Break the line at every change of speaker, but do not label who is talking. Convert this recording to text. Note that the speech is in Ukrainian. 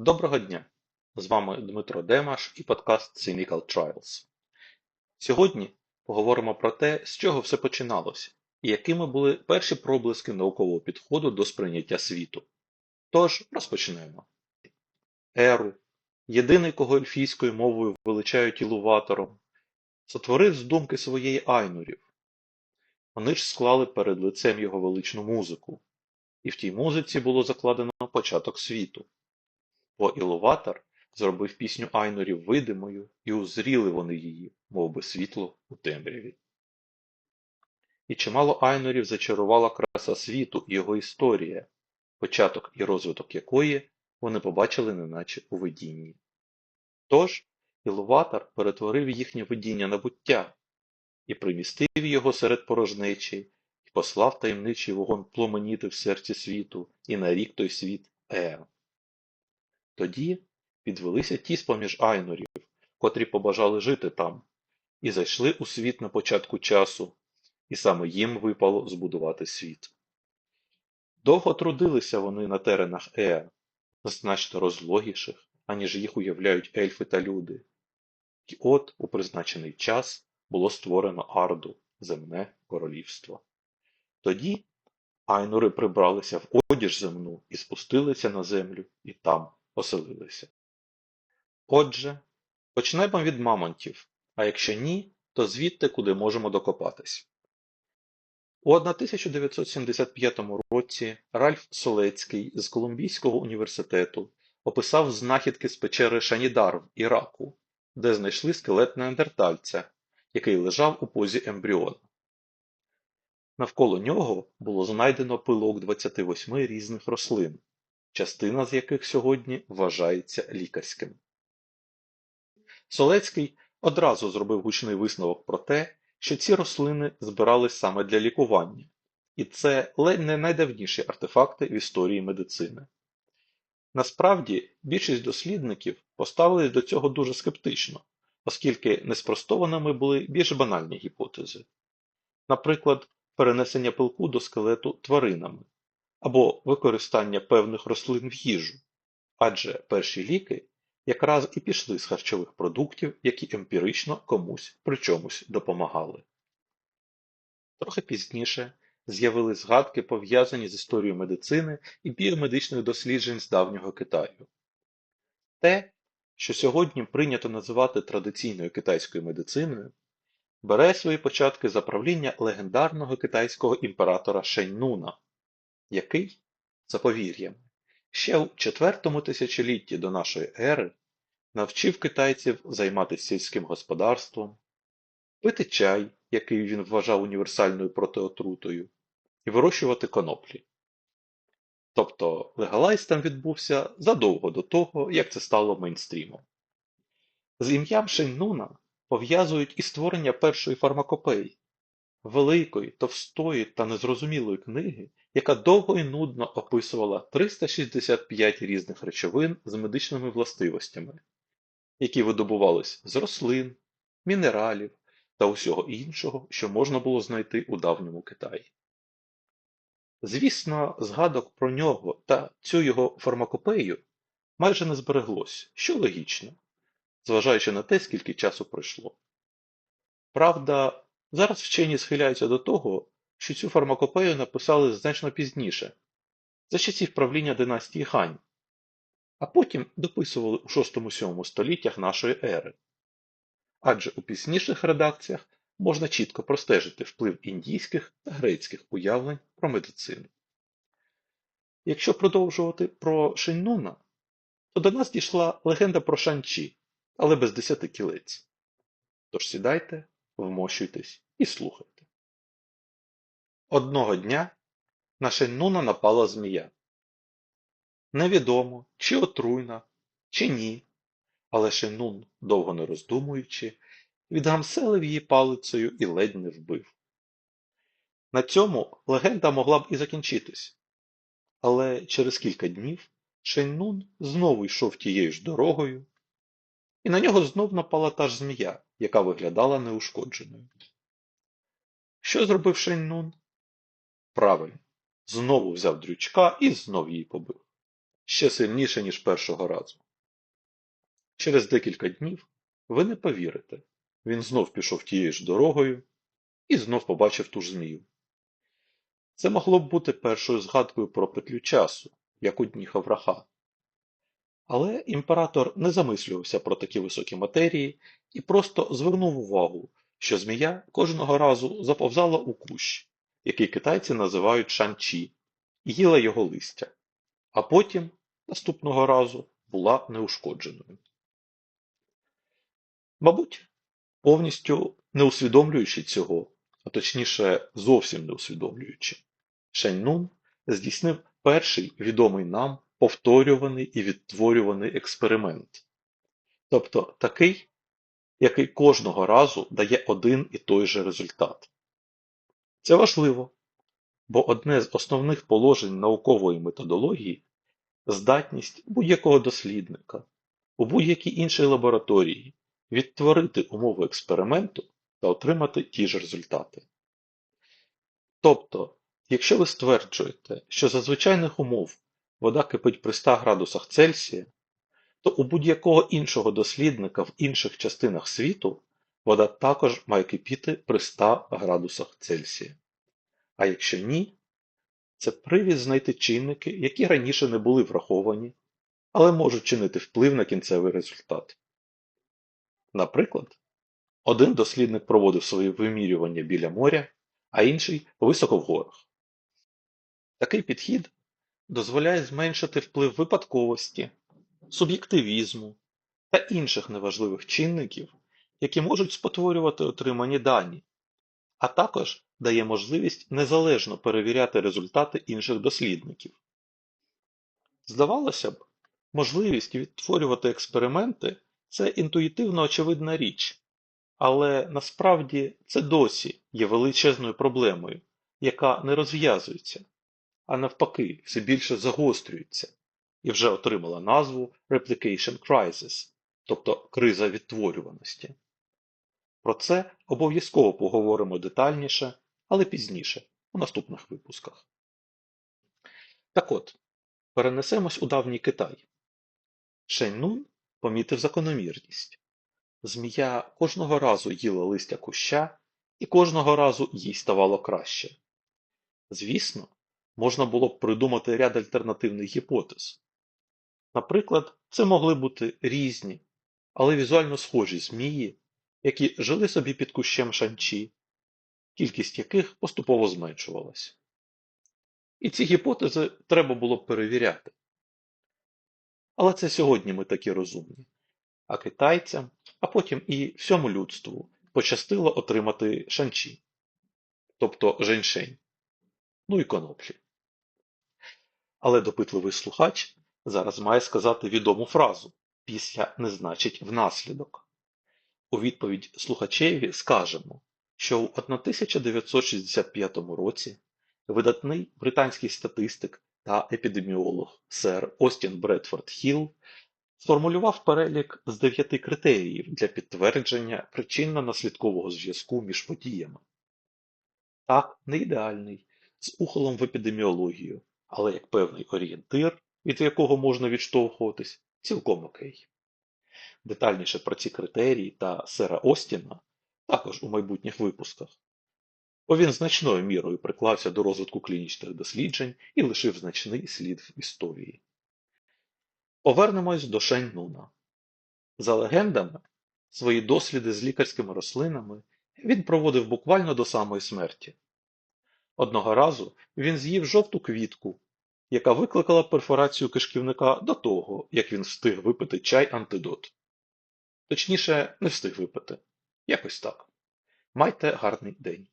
Доброго дня! З вами Дмитро Демаш і подкаст Cynical Trials. Сьогодні поговоримо про те, з чого все починалося, і якими були перші проблиски наукового підходу до сприйняття світу. Тож, розпочнемо. Еру, єдиний, кого ельфійською мовою величають ілуватором, сотворив з думки своєї айнурів. Вони ж склали перед лицем його величну музику, і в тій музиці було закладено початок світу. Бо Ілуватор зробив пісню Айнорів видимою, і узріли вони її, мов би світло у темряві. І чимало айнорів зачарувала краса світу і його історія, початок і розвиток якої вони побачили неначе у видінні. Тож Ілуватор перетворив їхнє видіння на буття і примістив його серед порожнечі, і послав таємничий вогонь пломеніти в серці світу, і нарік той світ Е. Тоді підвелися ті з-поміж айнорів, котрі побажали жити там, і зайшли у світ на початку часу, і саме їм випало збудувати світ. Довго трудилися вони на теренах Еа, значно розлогіших, аніж їх уявляють ельфи та люди. І от у призначений час було створено Арду, земне королівство. Тоді айнури прибралися в одіж земну і спустилися на землю, і там оселилися. Отже, почнемо від мамонтів, а якщо ні, то звідти, куди можемо докопатись. У 1975 році Ральф Солецький з Колумбійського університету описав знахідки з печери Шанідар в Іраку, де знайшли скелет неандертальця, який лежав у позі ембріона. Навколо нього було знайдено пилок 28 різних рослин, частина з яких сьогодні вважається лікарським. Солецький одразу зробив гучний висновок про те, що ці рослини збирались саме для лікування, і це ледь не найдавніші артефакти в історії медицини. Насправді, більшість дослідників поставились до цього дуже скептично, оскільки неспростованими були більш банальні гіпотези. Наприклад, перенесення пилку до скелету тваринами, або використання певних рослин в їжу, адже перші ліки якраз і пішли з харчових продуктів, які емпірично комусь при чомусь допомагали. Трохи пізніше з'явили згадки, пов'язані з історією медицини і біомедичних досліджень з давнього Китаю. Те, що сьогодні прийнято називати традиційною китайською медициною, бере свої початки за правління легендарного китайського імператора Шеньнуна, який, за повір'ям, ще у четвертому тисячолітті до нашої ери навчив китайців займатися сільським господарством, пити чай, який він вважав універсальною протиотрутою, і вирощувати коноплі. Тобто легалайз там відбувся задовго до того, як це стало мейнстрімом. З ім'ям Шеннуна пов'язують і створення першої фармакопеї, великої, товстої та незрозумілої книги, яка довго і нудно описувала 365 різних речовин з медичними властивостями, які видобувались з рослин, мінералів та усього іншого, що можна було знайти у давньому Китаї. Звісно, згадок про нього та цю його фармакопею майже не збереглось, що логічно, зважаючи на те, скільки часу пройшло. Правда, зараз вчені схиляються до того, що цю фармакопею написали значно пізніше, за часів правління династії Хань, а потім дописували у 6-7 століттях нашої ери. Адже у пізніших редакціях можна чітко простежити вплив індійських та грецьких уявлень про медицину. Якщо продовжувати про Шеннуна, то до нас дійшла легенда про Шанчі, але без десяти кілець. Тож сідайте, вмощуйтесь і слухайте. Одного дня на Шеннуна напала змія. Невідомо, чи отруйна, чи ні, але Шеннун, довго не роздумуючи, відгамселив її палицею і ледь не вбив. На цьому легенда могла б і закінчитись, але через кілька днів Шеннун знову йшов тією ж дорогою, і на нього знов напала та ж змія, яка виглядала неушкодженою. Що зробив Шеннун? Правильно, знову взяв дрючка і знов її побив. ще сильніше, ніж першого разу. Через декілька днів ви не повірите, він знов пішов тією ж дорогою і знов побачив ту ж змію. Це могло б бути першою згадкою про петлю часу, як у дні Хавраха. Але імператор не замислювався про такі високі матерії і просто звернув увагу, що змія кожного разу заповзала у кущ, який китайці називають шанчі, і їла його листя, а потім, наступного разу, була неушкодженою. Мабуть, повністю не усвідомлюючи цього, а точніше зовсім не усвідомлюючи, Шеньнун здійснив перший відомий нам повторюваний і відтворюваний експеримент, тобто такий, який кожного разу дає один і той же результат. Це важливо, бо одне з основних положень наукової методології здатність будь-якого дослідника у будь-якій іншій лабораторії відтворити умови експерименту та отримати ті ж результати. Тобто, якщо ви стверджуєте, що за звичайних умов вода кипить при 100 градусах Цельсія, то у будь-якого іншого дослідника в інших частинах світу вода також має кипіти при 100 градусах Цельсія. А якщо ні, це привід знайти чинники, які раніше не були враховані, але можуть чинити вплив на кінцевий результат. Наприклад, один дослідник проводив свої вимірювання біля моря, а інший високо в горах. Такий підхід дозволяє зменшити вплив випадковості, суб'єктивізму та інших неважливих чинників, які можуть спотворювати отримані дані, а також дає можливість незалежно перевіряти результати інших дослідників. Здавалося б, можливість відтворювати експерименти це інтуїтивно очевидна річ, але насправді це досі є величезною проблемою, яка не розв'язується, а навпаки, все більше загострюється і вже отримала назву Replication Crisis, тобто криза відтворюваності. Про це обов'язково поговоримо детальніше, але пізніше, у наступних випусках. Так от, перенесемось у давній Китай. Шеньнун помітив закономірність. Змія кожного разу їла листя куща, і кожного разу їй ставало краще. Звісно, можна було б придумати ряд альтернативних гіпотез. Наприклад, це могли бути різні, але візуально схожі змії, які жили собі під кущем шанчі, кількість яких поступово зменшувалася. І ці гіпотези треба було б перевіряти. Але це сьогодні ми такі розумні. А китайцям, а потім і всьому людству пощастило отримати шанчі, тобто женьшень, ну і коноплі. Але допитливий слухач зараз має сказати відому фразу після не значить внаслідок. У відповідь слухачеві скажемо, що у 1965 році видатний британський статистик та епідеміолог сер Остін Бредфорд Хілл сформулював перелік з дев'яти критеріїв для підтвердження причинно-наслідкового зв'язку між подіями. Так, не ідеальний, з ухолом в епідеміологію, але як певний орієнтир, від якого можна відштовхуватись, цілком окей. Детальніше про ці критерії та сера Остіна також у майбутніх випусках, бо він значною мірою приклався до розвитку клінічних досліджень і лишив значний слід в історії. Повернемось до Шеньнуна. За легендами, свої досліди з лікарськими рослинами він проводив буквально до самої смерті. Одного разу він з'їв жовту квітку, яка викликала перфорацію кишківника до того, як він встиг випити чай антидот. Точніше, не встиг випити. Якось так. Майте гарний день.